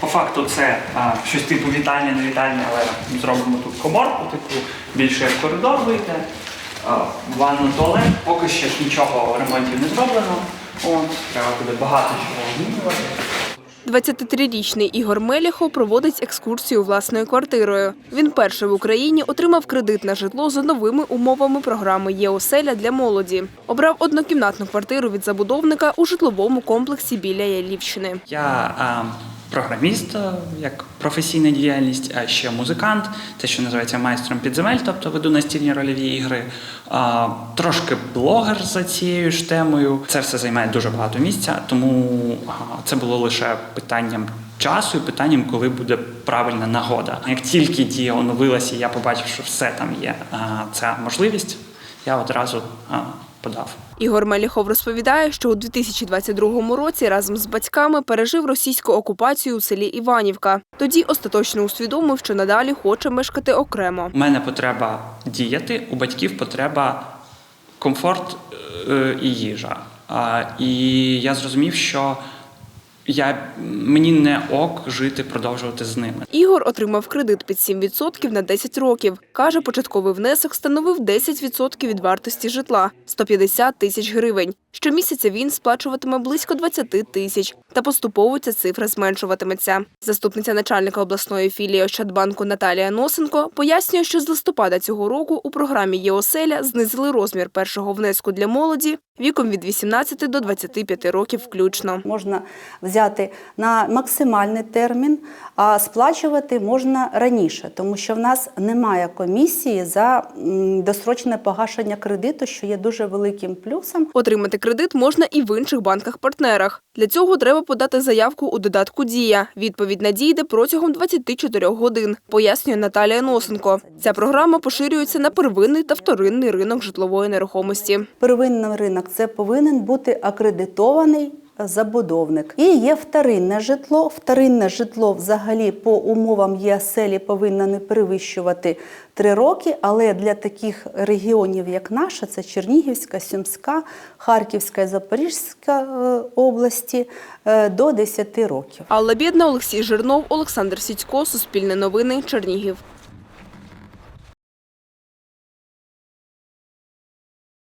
По факту це а, щось типу вітальня, не вітальня, але зробимо тут коморку, типу більше як коридор вийде, а, ванну туалет. Поки що нічого ремонтів не зроблено. От, треба буде багато чого змінювати. 23-річний Ігор Меліхов проводить екскурсію власною квартирою. Він перший в Україні отримав кредит на житло за новими умовами програми «Є-оселя» для молоді. Обрав однокімнатну квартиру від забудовника у житловому комплексі біля Ялівщини. Я а, програміст як професійна діяльність, а ще музикант, те, що називається майстром підземель, тобто веду настільні рольові ігри. А, трошки блогер за цією ж темою. Це все займає дуже багато місця, тому це було лише питанням. Часу і питанням, коли буде правильна нагода. Як тільки дія оновилася, я побачив, що все там є ця можливість, я одразу подав. Ігор Меліхов розповідає, що у 2022 році разом з батьками пережив російську окупацію у селі Іванівка. Тоді остаточно усвідомив, що надалі хоче мешкати окремо. У мене потреба діяти, у батьків потреба комфорт е, і їжа. І я зрозумів, що я, мені не ок жити, продовжувати з ними. Ігор отримав кредит під 7% на 10 років. Каже, початковий внесок становив 10% від вартості житла – 150 тисяч гривень. Щомісяця він сплачуватиме близько 20 тисяч, та поступово ця цифра зменшуватиметься. Заступниця начальника обласної філії Ощадбанку Наталія Носенко пояснює, що з листопада цього року у програмі «Єоселя» знизили розмір першого внеску для молоді віком від 18 до 25 років включно. Можна взяти на максимальний термін, а сплачувати можна раніше, тому що в нас немає комісії за досрочне погашення кредиту, що є дуже великим плюсом. Отримати кредит можна і в інших банках-партнерах. Для цього треба подати заявку у додатку «Дія». Відповідь надійде протягом 24 годин, пояснює Наталія Носенко. Ця програма поширюється на первинний та вторинний ринок житлової нерухомості. Первинний ринок це повинен бути акредитований забудовник. І є вторинне житло. Вторинне житло взагалі по умовам ЄСЕЛі повинно не перевищувати 3 роки, але для таких регіонів, як наша, це Чернігівська, Сумська, Харківська і Запорізька е, області, е, до 10 років. Алла Бєдна, Олексій Жирнов, Олександр Сідько, Суспільне новини, Чернігів.